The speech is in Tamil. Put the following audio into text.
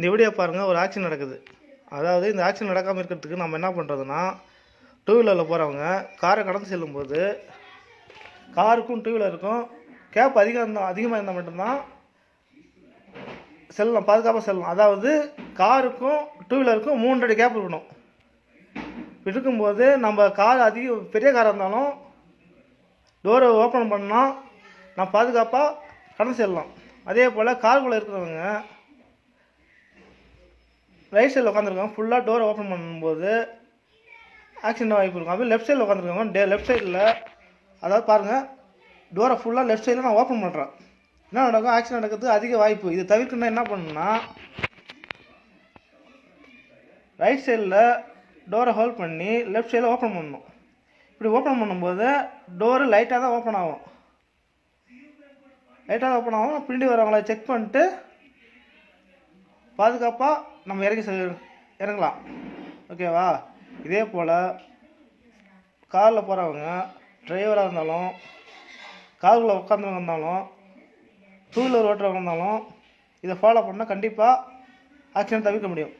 இந்த வீடியோ பாருங்கள் ஒரு ஆக்ஷன் நடக்குது. அதாவது இந்த ஆக்ஷன் நடக்காமல் இருக்கிறதுக்கு நம்ம என்ன பண்ணுறதுன்னா டூ வீலரில் போகிறவங்க காரை கடந்து செல்லும்போது காருக்கும் டூ வீலருக்கும் கேப் அதிகம் இருந்தால் அதிகமாக இருந்தால் மட்டும்தான் செல்லலாம் பாதுகாப்பாக செல்லலாம் அதாவது காருக்கும் டூ வீலருக்கும் மூன்றடி கேப் இருக்கணும். இருக்கும்போது நம்ம கார் அதிக பெரிய காராக இருந்தாலும் டோரை ஓப்பன் பண்ணால் நான் பாதுகாப்பாக கடந்து செல்லலாம். அதே போல் காருக்குள்ளே இருக்கிறவங்க ரைட் சைடில் உட்காந்துருக்காங்க ஃபுல்லாக டோரை ஓப்பன் பண்ணும்போது ஆக்சிடென்ட் வாய்ப்பு இருக்கும். அப்படியே லெஃப்ட் சைடில் உட்காந்துருக்காங்க டே லெஃப்ட் சைடில் அதாவது பாருங்கள் டோரை ஃபுல்லாக லெஃப்ட் சைடில் நான் ஓப்பன் பண்ணுறேன் என்ன நடக்கும்? ஆக்சிடென்ட் நடக்கிறதுக்கு அதிக வாய்ப்பு. இது தவிர்க்கணும்னா என்ன பண்ணணும்னா ரைட் சைடில் டோரை ஹோல்ட் பண்ணி லெஃப்ட் சைடில் ஓப்பன் பண்ணணும். இப்படி ஓப்பன் பண்ணும்போது டோரு லைட்டாக தான் ஓப்பன் ஆகும். லைட்டாக ஓப்பன் ஆகும். பின்னாடி வரவங்களை செக் பண்ணிட்டு பாதுகாப்பாக நம்ம இறங்கி செ- இறங்கலாம். ஓகேவா இதே போல் காரில் போகிறவங்க டிரைவராக இருந்தாலும் காருக்குள்ளே உட்காந்தவங்க இருந்தாலும் டூ வீலர் ஓட்டுறவங்க இருந்தாலும் இதை ஃபாலோ பண்ணால் கண்டிப்பாக ஆக்சிடென்ட் தவிர்க்க முடியும்.